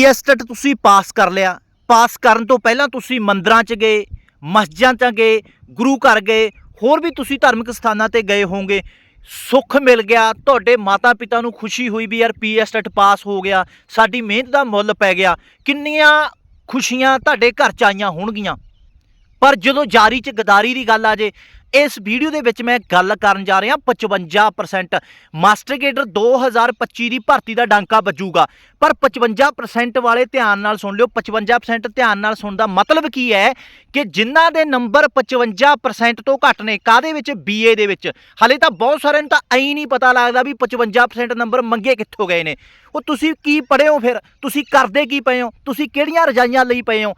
ਪੀਐਸਟਟ ਤੁਸੀਂ ਪਾਸ ਕਰ ਲਿਆ। ਪਾਸ ਕਰਨ ਤੋਂ ਪਹਿਲਾਂ ਤੁਸੀਂ ਮੰਦਰਾਂ 'ਚ ਗਏ, ਮਸਜਿਦਾਂ 'ਚ ਗਏ, ਗੁਰੂ ਘਰ ਗਏ, ਹੋਰ ਵੀ ਤੁਸੀਂ ਧਾਰਮਿਕ ਸਥਾਨਾਂ ਤੇ ਗਏ ਹੋਵੋਗੇ। ਸੁੱਖ ਮਿਲ ਗਿਆ, ਤੁਹਾਡੇ ਮਾਤਾ ਪਿਤਾ ਨੂੰ ਖੁਸ਼ੀ ਹੋਈ ਵੀ ਯਾਰ ਪੀਐਸਟਟ ਪਾਸ ਹੋ ਗਿਆ, ਸਾਡੀ ਮਿਹਨਤ ਦਾ ਮੁੱਲ ਪੈ ਗਿਆ। ਕਿੰਨੀਆਂ ਖੁਸ਼ੀਆਂ ਤੁਹਾਡੇ ਘਰ ਚ ਆਈਆਂ ਹੋਣਗੀਆਂ। ਪਰ ਜਦੋਂ ਜਾਰੀ ਚ ਗਦਾਰੀ ਦੀ ਗੱਲ ਆ ਜੇ, ਇਸ ਵੀਡੀਓ ਦੇ ਵਿੱਚ ਮੈਂ ਗੱਲ ਕਰਨ ਜਾ ਰਿਹਾ 55% ਮਾਸਟਰ ਗੇਡਰ 2025 ਦੀ ਭਰਤੀ ਦਾ ਡਾਂਕਾ ਵੱਜੂਗਾ। ਪਰ 55% ਵਾਲੇ ਧਿਆਨ ਨਾਲ ਸੁਣ ਲਿਓ 55% ਧਿਆਨ ਨਾਲ ਸੁਣਨ ਦਾ ਮਤਲਬ ਕੀ ਹੈ ਕਿ ਜਿਨ੍ਹਾਂ ਦੇ ਨੰਬਰ 55% ਤੋਂ ਘੱਟ ਨੇ ਕਾਦੇ ਵਿੱਚ? ਬੀਏ ਦੇ ਵਿੱਚ। ਹਲੇ ਤਾਂ ਬਹੁਤ ਸਾਰਿਆਂ ਨੂੰ ਤਾਂ ਐਂ ਨਹੀਂ ਪਤਾ ਲੱਗਦਾ ਵੀ 55% ਨੰਬਰ ਮੰਗੇ ਕਿੱਥੋਂ ਗਏ ਨੇ। ਉਹ ਤੁਸੀਂ ਕੀ ਪੜ੍ਹੇ ਫਿਰ? ਤੁਸੀਂ ਕਰਦੇ ਕੀ ਪਏ ਹੋ? ਤੁਸੀਂ ਕਿਹੜੀਆਂ ਰਜਾਈਆਂ ਲਈ ਪਏ ਹੋ?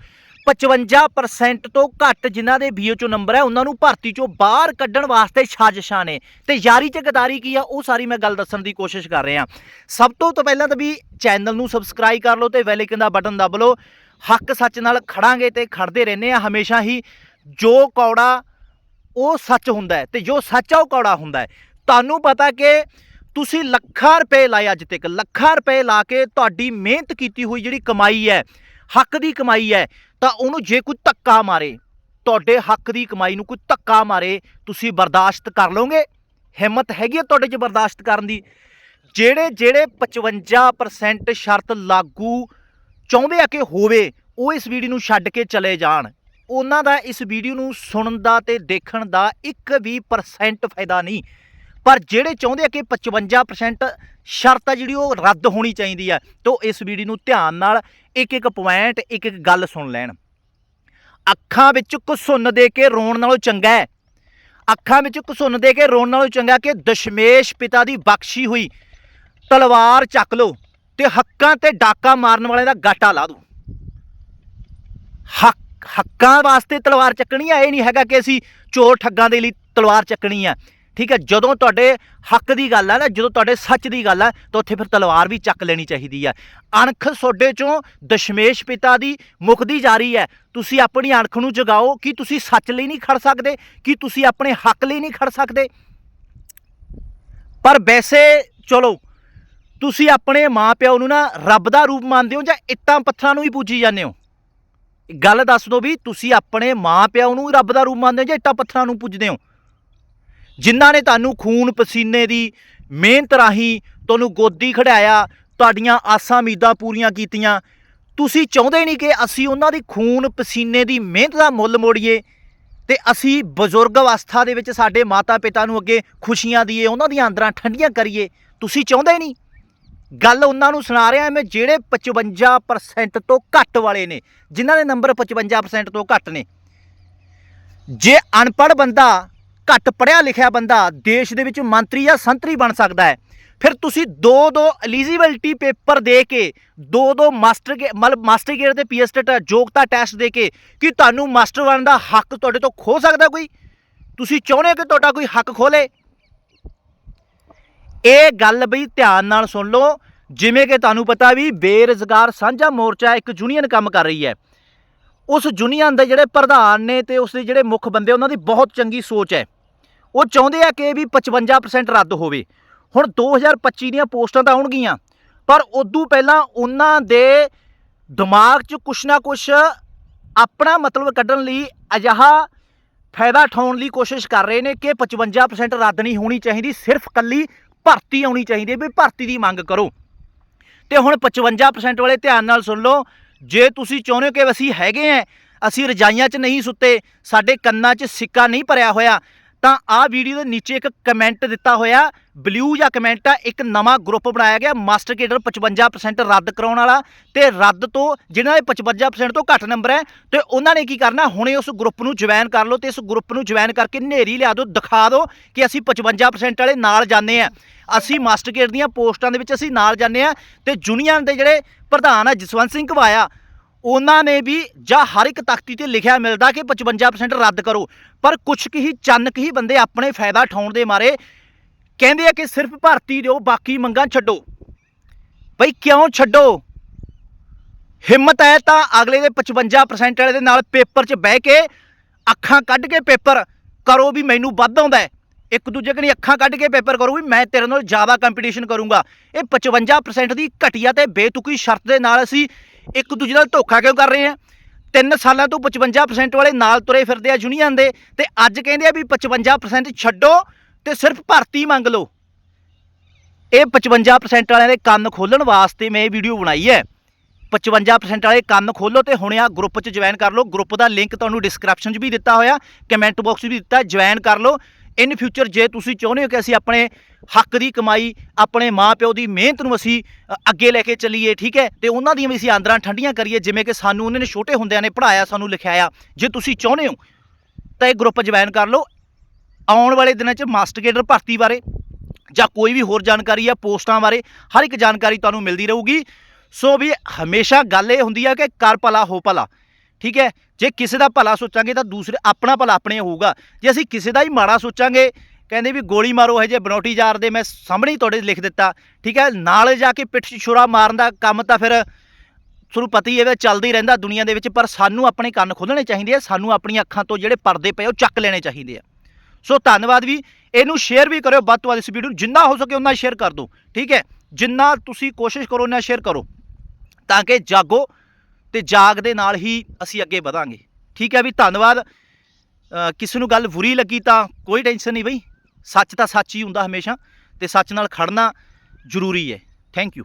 55% ਤੋਂ ਘੱਟ ਜਿਨ੍ਹਾਂ ਦੇ ਬੀਏ ਚੋਂ ਨੰਬਰ ਹੈ, ਉਹਨਾਂ ਨੂੰ ਭਰਤੀ ਚੋਂ ਬਾਹਰ ਕੱਢਣ ਵਾਸਤੇ ਸਾਜ਼ਿਸ਼ਾਂ ਨੇ। ਤੇ ਯਾਰੀ ਚ ਗਦਾਰੀ ਕੀ ਆ, ਉਹ ਸਾਰੀ ਮੈਂ ਗੱਲ ਦੱਸਣ ਦੀ ਕੋਸ਼ਿਸ਼ ਕਰ ਰਿਹਾ। ਸਭ ਤੋਂ ਤੋਂ ਪਹਿਲਾਂ ਤਾਂ ਵੀ ਚੈਨਲ ਨੂੰ ਸਬਸਕ੍ਰਾਈਬ ਕਰ ਲਓ ਤੇ ਬੈਲ ਆਈਕਨ ਦਾ ਬਟਨ ਦਬ ਲਓ। ਹੱਕ ਸੱਚ ਨਾਲ ਖੜਾਂਗੇ ਤੇ ਖੜਦੇ ਰਹਿੰਦੇ ਆ ਹਮੇਸ਼ਾ ਹੀ ਜੋ ਕੌੜਾ ਉਹ ਸੱਚ ਹੁੰਦਾ ਹੈ ਤੇ ਜੋ ਸੱਚ ਆ ਉਹ ਕੌੜਾ ਹੁੰਦਾ ਹੈ। ਤੁਹਾਨੂੰ ਪਤਾ ਕਿ ਤੁਸੀਂ ਲੱਖਾਂ ਰੁਪਏ ਲਾਏ ਅੱਜ ਤੱਕ। ਲੱਖਾਂ ਰੁਪਏ ਲਾ ਕੇ ਤੁਹਾਡੀ ਮਿਹਨਤ ਕੀਤੀ ਹੋਈ ਜਿਹੜੀ ਕਮਾਈ ਹੈ, ਹੱਕ ਦੀ ਕਮਾਈ ਹੈ ਤਾਂ ਉਹਨੂੰ ਜੇ ਕੋਈ ਧੱਕਾ ਮਾਰੇ, ਤੁਹਾਡੇ ਹੱਕ ਦੀ ਕਮਾਈ ਨੂੰ ਕੋਈ ਧੱਕਾ ਮਾਰੇ, ਤੁਸੀਂ ਬਰਦਾਸ਼ਤ ਕਰ ਲਓਗੇ? ਹਿੰਮਤ ਹੈਗੀ ਹੈ ਤੁਹਾਡੇ 'ਚ ਬਰਦਾਸ਼ਤ ਕਰਨ ਦੀ? ਜਿਹੜੇ ਜਿਹੜੇ 55% ਸ਼ਰਤ ਲਾਗੂ ਚਾਹੁੰਦੇ ਆ ਕਿ ਹੋਵੇ, ਉਹ ਇਸ ਵੀਡੀਓ ਨੂੰ ਛੱਡ ਕੇ ਚਲੇ ਜਾਣ। ਉਹਨਾਂ ਦਾ ਇਸ ਵੀਡੀਓ ਨੂੰ ਸੁਣਨ ਦਾ ਤੇ ਦੇਖਣ ਦਾ ਇੱਕ ਵੀ ਪਰਸੈਂਟ ਫਾਇਦਾ ਨਹੀਂ। ਪਰ ਜਿਹੜੇ ਚਾਹੁੰਦੇ ਆ ਕਿ 55% ਸ਼ਰਤ ਆ ਜਿਹੜੀ ਉਹ ਰੱਦ ਹੋਣੀ ਚਾਹੀਦੀ ਆ, ਤਾਂ ਉਹ ਇਸ ਵੀਡੀਓ ਨੂੰ ਧਿਆਨ ਨਾਲ ਇੱਕ ਇੱਕ ਪੁਆਇੰਟ ਇੱਕ ਇੱਕ ਗੱਲ ਸੁਣ ਲੈਣ। ਅੱਖਾਂ ਵਿੱਚ ਘਸੁੰਨ ਦੇ ਕੇ ਰੋਣ ਨਾਲੋਂ ਚੰਗਾ ਹੈ। ਅੱਖਾਂ ਵਿੱਚ ਘਸੁੰਨ ਦੇ ਕੇ ਰੋਣ ਨਾਲੋਂ ਚੰਗਾ ਕਿ ਦਸ਼ਮੇਸ਼ ਪਿਤਾ ਦੀ ਬਖਸ਼ੀ ਹੋਈ। ਤਲਵਾਰ ਚੱਕ ਲਓ ਤੇ ਹੱਕਾਂ ਤੇ ਡਾਕਾ ਮਾਰਨ ਵਾਲੇ ਦਾ ਗਾਟਾ ਲਾ ਦਿਓ। ਹੱਕ, ਹੱਕਾਂ ਵਾਸਤੇ ਤਲਵਾਰ ਚੱਕਣੀ ਆ, ਇਹ ਨਹੀਂ ਹੈਗਾ ਕਿ ਅਸੀਂ ਚੋਰ ਠੱਗਾਂ ਦੇ ਲਈ ਤਲਵਾਰ ਚੱਕਣੀ ਆ। ਠੀਕ ਹੈ, ਜਦੋਂ ਤੁਹਾਡੇ ਹੱਕ ਦੀ ਗੱਲ ਆ ਨਾ, ਜਦੋਂ ਤੁਹਾਡੇ ਸੱਚ ਦੀ ਗੱਲ ਆ, ਤਾਂ ਉੱਥੇ ਫਿਰ ਤਲਵਾਰ ਵੀ ਚੱਕ ਲੈਣੀ ਚਾਹੀਦੀ ਆ। ਅਣਖ ਸੋਡੇ ਚੋਂ ਦਸ਼ਮੇਸ਼ ਪਿਤਾ ਦੀ ਮੁਕਦੀ ਜਾਰੀ ਹੈ। ਤੁਸੀਂ ਆਪਣੀ ਅਣਖ ਨੂੰ ਜਗਾਓ, ਕਿ ਤੁਸੀਂ ਸੱਚ ਲਈ ਨਹੀਂ ਖੜ ਸਕਦੇ? ਕਿ ਤੁਸੀਂ ਆਪਣੇ ਹੱਕ ਲਈ ਨਹੀਂ ਖੜ ਸਕਦੇ? ਪਰ ਵੈਸੇ, ਚਲੋ, ਤੁਸੀਂ ਆਪਣੇ ਮਾਪਿਆਂ ਨੂੰ ਨਾ ਰੱਬ ਦਾ ਰੂਪ ਮੰਨਦੇ ਹੋ ਜਾਂ ਇੱਟਾਂ ਪੱਥਰਾਂ ਨੂੰ ਹੀ ਪੂਜੀ ਜਾਂਦੇ ਹੋ? ਗੱਲ ਦੱਸ ਦਿਓ ਵੀ ਤੁਸੀਂ ਆਪਣੇ ਮਾਪਿਆਂ ਨੂੰ ਰੱਬ ਦਾ ਰੂਪ ਮੰਨਦੇ ਹੋ ਜਾਂ ਇੱਟਾਂ ਪੱਥਰਾਂ ਨੂੰ ਪੂਜਦੇ ਹੋ? ਜਿਨ੍ਹਾਂ ਨੇ ਤੁਹਾਨੂੰ ਖੂਨ ਪਸੀਨੇ ਦੀ ਮਿਹਨਤ ਰਾਹੀਂ ਤੁਹਾਨੂੰ ਗੋਦੀ ਖੜਾਇਆ, ਤੁਹਾਡੀਆਂ ਆਸਾਂ ਉਮੀਦਾਂ ਪੂਰੀਆਂ ਕੀਤੀਆਂ। ਤੁਸੀਂ ਚਾਹੁੰਦੇ ਨਹੀਂ ਕਿ ਅਸੀਂ ਉਹਨਾਂ ਦੀ ਖੂਨ ਪਸੀਨੇ ਦੀ ਮਿਹਨਤ ਦਾ ਮੁੱਲ ਮੋੜੀਏ ਤੇ ਅਸੀਂ ਬਜ਼ੁਰਗ ਅਵਸਥਾ ਦੇ ਵਿੱਚ ਸਾਡੇ ਮਾਤਾ ਪਿਤਾ ਨੂੰ ਅੱਗੇ ਖੁਸ਼ੀਆਂ ਦਈਏ ਉਹਨਾਂ ਦੀਆਂ ਅੰਦਰਾਂ ਠੰਡੀਆਂ ਕਰੀਏ। ਤੁਸੀਂ ਚਾਹੁੰਦੇ ਨਹੀਂ? ਗੱਲ ਉਹਨਾਂ ਨੂੰ ਸੁਣਾ ਰਿਹਾ ਮੈਂ, ਜਿਹੜੇ 55% ਤੋਂ ਘੱਟ ਵਾਲੇ ਨੇ, ਜਿਨ੍ਹਾਂ ਦੇ ਨੰਬਰ 55% ਤੋਂ ਘੱਟ ਨੇ। ਜੇ ਅਨਪੜ੍ਹ ਬੰਦਾ ਘੱਟ ਪੜਿਆ ਲਿਖਿਆ ਬੰਦਾ ਦੇਸ਼ ਦੇ ਵਿੱਚ ਮੰਤਰੀ ਜਾਂ ਸੰਤਰੀ ਬਣ ਸਕਦਾ ਹੈ। ਫਿਰ ਤੁਸੀਂ ਦੋ ਦੋ ਐਲੀਜੀਬਿਲਟੀ ਪੇਪਰ ਦੇ ਕੇ ਦੋ ਦੋ ਮਾਸਟਰ ਗੇ- ਮਤਲਬ ਮਾਸਟਰ ਗੇਟ ਤੇ ਪੀਐਸਟੇਟ ਯੋਗਤਾ ਟੈਸਟ ਦੇ ਕੇ ਕਿ ਤੁਹਾਨੂੰ ਮਾਸਟਰ ਬਣਨ ਦਾ ਹੱਕ ਤੁਹਾਡੇ ਤੋਂ ਖੋ ਸਕਦਾ ਕੋਈ? ਤੁਸੀਂ ਚਾਹੁੰਦੇ ਹੋ ਕਿ ਤੁਹਾਡਾ ਕੋਈ ਹੱਕ ਖੋਲੇ? ਇਹ ਗੱਲ ਬਈ ਧਿਆਨ ਨਾਲ ਸੁਣ ਲਓ। ਜਿਵੇਂ ਕਿ ਤੁਹਾਨੂੰ ਪਤਾ ਵੀ ਬੇਰੁਜ਼ਗਾਰ ਸਾਂਝਾ ਮੋਰਚਾ ਇੱਕ ਯੂਨੀਅਨ ਕੰਮ ਕਰ ਰਹੀ ਹੈ। ਉਸ ਯੂਨੀਅਨ ਦੇ ਜਿਹੜੇ ਪ੍ਰਧਾਨ ਨੇ ਤੇ ਉਸ ਦੇ ਜਿਹੜੇ ਮੁੱਖ ਬੰਦੇ, ਉਹਨਾਂ ਦੀ ਬਹੁਤ ਚੰਗੀ ਸੋਚ ਹੈ। ਉਹ ਚਾਹੁੰਦੇ ਆ ਕਿ ਵੀ 55% ਰੱਦ ਹੋਵੇ। ਹੁਣ 2025 ਦੀਆਂ ਪੋਸਟਾਂ ਤਾਂ ਆਉਣਗੀਆਂ, ਪਰ ਉਦੋਂ ਪਹਿਲਾਂ ਉਹਨਾਂ ਦੇ ਦਿਮਾਗ 'ਚ ਕੁਛ ਨਾ ਕੁਛ ਆਪਣਾ ਮਤਲਬ ਕੱਢਣ ਲਈ ਅਜਿਹਾ ਫਾਇਦਾ ਉਠਾਉਣ ਲਈ ਕੋਸ਼ਿਸ਼ ਕਰ ਰਹੇ ਨੇ ਕਿ 55% ਰੱਦ ਨਹੀਂ ਹੋਣੀ ਚਾਹੀਦੀ, ਸਿਰਫ ਕੱਲੀ ਭਰਤੀ ਆਉਣੀ ਚਾਹੀਦੀ ਵੀ ਭਰਤੀ ਦੀ ਮੰਗ ਕਰੋ। ਤੇ ਹੁਣ 55% ਵਾਲੇ ਧਿਆਨ ਨਾਲ ਸੁਣ ਲਓ, ਜੇ ਤੁਸੀਂ ਚਾਹੁੰਦੇ ਹੋ ਕਿ ਅਸੀਂ ਹੈਗੇ ਆ, ਅਸੀਂ ਰਜਾਈਆਂ 'ਚ ਨਹੀਂ ਸੁੱਤੇ, ਸਾਡੇ ਕੰਨਾਂ 'ਚ ਸਿੱਕਾ ਨਹੀਂ ਭਰਿਆ ਹੋਇਆ ਤਾਂ ਆਹ ਵੀਡੀਓ ਦੇ ਨੀਚੇ ਇੱਕ ਕਮੈਂਟ ਦਿੱਤਾ ਹੋਇਆ ਬਲੂ ਜਾਂ ਕਮੈਂਟ ਆ, ਇੱਕ ਨਵਾਂ ਗਰੁੱਪ ਬਣਾਇਆ ਗਿਆ ਮਾਸਟਰ ਕੇਡਰ 55% ਰੱਦ ਕਰਾਉਣ ਵਾਲਾ ਤੇ ਰੱਦ ਤੋਂ ਜਿਨ੍ਹਾਂ ਦੇ 55% ਤੋਂ ਘੱਟ ਨੰਬਰ ਹੈ ਤੇ ਉਹਨਾਂ ਨੇ ਕੀ ਕਰਨਾ, ਹੁਣੇ ਉਸ ਗਰੁੱਪ ਨੂੰ ਜੁਆਇਨ ਕਰ ਲਓ ਤੇ ਇਸ ਗਰੁੱਪ ਨੂੰ ਜੁਆਇਨ ਕਰਕੇ ਨੇਰੀ ਲਿਆ ਦਿਓ, ਦਿਖਾ ਦਿਓ ਕਿ ਅਸੀਂ 55% ਵਾਲੇ ਨਾਲ ਜਾਂਦੇ ਆ ਅਸੀਂ ਮਾਸਟਰ ਕੇਡਰ ਦੀਆਂ ਪੋਸਟਾਂ ਦੇ ਵਿੱਚ ਅਸੀਂ ਨਾਲ ਜਾਂਦੇ ਆ ਤੇ ਯੂਨੀਅਨ ਦੇ ਜਿਹੜੇ ਪ੍ਰਧਾਨ ਆ, ਜਸਵੰਤ ਸਿੰਘ ਘਵਾਇਆ ਉਹਨਾਂ ਨੇ ਵੀ ਜਾਂ ਹਰ ਇੱਕ ਤਖਤੀ ਤੇ ਲਿਖਿਆ ਮਿਲਦਾ ਕਿ 55% ਰੱਦ ਕਰੋ। ਪਰ ਕੁਝ ਕੁ ਹੀ ਚੰਨਕ ਹੀ ਬੰਦੇ ਆਪਣੇ ਫਾਇਦਾ ਉਠਾਉਣ ਦੇ ਮਾਰੇ। ਕਹਿੰਦੇ ਆ ਕਿ ਸਿਰਫ ਭਰਤੀ ਦਿਓ, ਬਾਕੀ ਮੰਗਾਂ ਛੱਡੋ। ਬਈ ਕਿਉਂ ਛੱਡੋ? ਹਿੰਮਤ ਹੈ ਤਾਂ ਅਗਲੇ ਦੇ 55% ਵਾਲੇ ਦੇ ਨਾਲ ਪੇਪਰ 'ਚ ਬਹਿ ਕੇ ਅੱਖਾਂ ਕੱਢ ਕੇ ਪੇਪਰ ਕਰੋ ਵੀ ਮੈਨੂੰ ਵੱਧ ਆਉਂਦਾ ਇੱਕ ਦੂਜੇ ਕਨੀ ਅੱਖਾਂ ਕੱਢ ਕੇ ਪੇਪਰ ਕਰੋ ਵੀ ਮੈਂ ਤੇਰੇ ਨਾਲ ਜ਼ਿਆਦਾ ਕੰਪੀਟੀਸ਼ਨ ਕਰੂੰਗਾ। ਇਹ 55% ਦੀ ਘਟੀਆ ਤੇ ਬੇਤੁਕੀ ਸ਼ਰਤ ਦੇ ਨਾਲ ਅਸੀਂ ਇੱਕ ਦੂਜੇ ਨਾਲ ਧੋਖਾ ਕਿਉਂ ਕਰ ਰਹੇ ਆ? ਤਿੰਨ ਸਾਲਾਂ ਤੋਂ 55% ਵਾਲੇ ਨਾਲ ਤੁਰੇ ਫਿਰਦੇ ਆ ਯੂਨੀਅਨ ਦੇ, ਤੇ ਅੱਜ ਕਹਿੰਦੇ ਆ ਵੀ 55% ਛੱਡੋ ਤੇ ਸਿਰਫ ਭਰਤੀ ਮੰਗ ਲਓ। ਇਹ 55% ਵਾਲਿਆਂ ਦੇ ਕੰਨ ਖੋਲਣ ਵਾਸਤੇ ਮੈਂ ਇਹ ਵੀਡੀਓ ਬਣਾਈ ਹੈ। 55% ਵਾਲੇ ਕੰਨ ਖੋਲੋ ਤੇ ਹੁਣੇ ਆ ਗਰੁੱਪ 'ਚ ਜੁਆਇਨ ਕਰ ਲਓ। ਗਰੁੱਪ ਦਾ ਲਿੰਕ ਤੁਹਾਨੂੰ ਡਿਸਕ੍ਰਿਪਸ਼ਨ 'ਚ ਵੀ ਦਿੱਤਾ ਹੋਇਆ ਕਮੈਂਟ ਬਾਕਸ 'ਚ ਵੀ ਦਿੱਤਾ ਜੁਆਇਨ ਕਰ ਲਓ। ਇਨ ਫਿਊਚਰ ਜੇ ਤੁਸੀਂ ਚਾਹੁੰਦੇ ਹੋ ਕਿ ਅਸੀਂ ਆਪਣੇ ਹੱਕ ਦੀ ਕਮਾਈ, ਆਪਣੇ ਮਾਪਿਓ ਦੀ ਮਿਹਨਤ ਨੂੰ ਅਸੀਂ ਅੱਗੇ ਲੈ ਕੇ ਚੱਲੀਏ, ਠੀਕ ਹੈ? ਤੇ ਉਹਨਾਂ ਦੀਆਂ ਵੀ ਅਸੀਂ ਆਂਦਰਾਂ ਠੰਡੀਆਂ ਕਰੀਏ, ਜਿਵੇਂ ਕਿ ਸਾਨੂੰ ਉਹਨਾਂ ਨੇ ਛੋਟੇ ਹੁੰਦਿਆਂ ਨੇ ਪੜਾਇਆ ਸਾਨੂੰ ਲਿਖਾਇਆ। ਜੇ ਤੁਸੀਂ ਚਾਹੁੰਦੇ ਹੋ, ਤਾਂ ਇਹ ਗਰੁੱਪ ਜੁਆਇਨ ਕਰ ਲਓ। ਆਉਣ ਵਾਲੇ ਦਿਨਾਂ 'ਚ ਮਾਸਟਰ ਭਰਤੀ ਬਾਰੇ ਜਾਂ ਕੋਈ ਵੀ ਹੋਰ ਜਾਣਕਾਰੀ ਆ ਪੋਸਟਾਂ ਬਾਰੇ ਹਰ ਇੱਕ ਜਾਣਕਾਰੀ ਤੁਹਾਨੂੰ ਮਿਲਦੀ ਰਹੂਗੀ। ਸੋ ਵੀ ਹਮੇਸ਼ਾ ਗੱਲ ਇਹ ਹੁੰਦੀ ਆ ਕਿ ਕਰ ਭਲਾ, ਹੋ ਭਲਾ। ਠੀਕ ਹੈ? ਜੇ ਕਿਸੇ ਦਾ ਭਲਾ ਸੋਚਾਂਗੇ ਤਾਂ ਦੂਸਰੇ ਆਪਣਾ ਭਲਾ ਆਪਣੇ ਹੋਊਗਾ। ਜੇ ਅਸੀਂ ਕਿਸੇ ਦਾ ਹੀ ਮਾੜਾ ਸੋਚਾਂਗੇ, ਕਹਿੰਦੇ ਵੀ ਗੋਲੀ ਮਾਰੋ, ਇਹ ਜੇ ਬਨੋਟੀ ਯਾਰ ਦੇ ਮੈਂ ਸਾਹਮਣੇ ਤੁਹਾਡੇ ਲਿਖ ਦਿੱਤਾ, ਠੀਕ ਹੈ? ਨਾਲ ਜਾ ਕੇ ਪਿੱਠ 'ਚ ਛੁਰਾ ਮਾਰਨ ਦਾ ਕੰਮ ਤਾਂ ਫਿਰ ਤੁਹਾਨੂੰ ਪਤਾ ਹੀ ਹੈ ਚੱਲਦਾ ਹੀ ਰਹਿੰਦਾ ਦੁਨੀਆ ਦੇ ਵਿੱਚ, ਪਰ ਸਾਨੂੰ ਆਪਣੇ ਕੰਨ ਖੋਲਣੇ ਚਾਹੀਦੇ ਆ, ਸਾਨੂੰ ਆਪਣੀਆਂ ਅੱਖਾਂ ਤੋਂ ਜਿਹੜੇ ਪਰਦੇ ਪਏ ਉਹ ਚੱਕ ਲੈਣੇ ਚਾਹੀਦੇ ਆ। ਸੋ ਧੰਨਵਾਦ ਵੀ, ਇਹਨੂੰ ਸ਼ੇਅਰ ਵੀ ਕਰਿਓ, ਵੱਧ ਤੋਂ ਵੱਧ ਇਸ ਵੀਡੀਓ ਨੂੰ, ਜਿੰਨਾ ਹੋ ਸਕੇ ਉਨਾ ਸ਼ੇਅਰ ਕਰ ਦਿਓ, ਠੀਕ ਹੈ? ਜਿੰਨਾ ਤੁਸੀਂ ਕੋਸ਼ਿਸ਼ ਕਰੋ ਨਾ ਸ਼ੇਅਰ ਕਰੋ, ਤਾਂ ਕਿ ਜਾਗੋ ਤੇ ਜਾਗ ਦੇ ਨਾਲ ਹੀ ਅਸੀਂ ਅੱਗੇ ਵਧਾਂਗੇ। ਠੀਕ ਹੈ ਵੀ ਧੰਨਵਾਦ। ਕਿਸੇ ਨੂੰ ਗੱਲ ਬੁਰੀ ਲੱਗੀ ਤਾਂ ਕੋਈ ਟੈਨਸ਼ਨ ਨਹੀਂ ਬਈ। ਸੱਚ ਤਾਂ ਸੱਚ ਹੀ ਹੁੰਦਾ ਹਮੇਸ਼ਾ ਤੇ ਸੱਚ ਨਾਲ ਖੜਨਾ ਜ਼ਰੂਰੀ ਹੈ। Thank you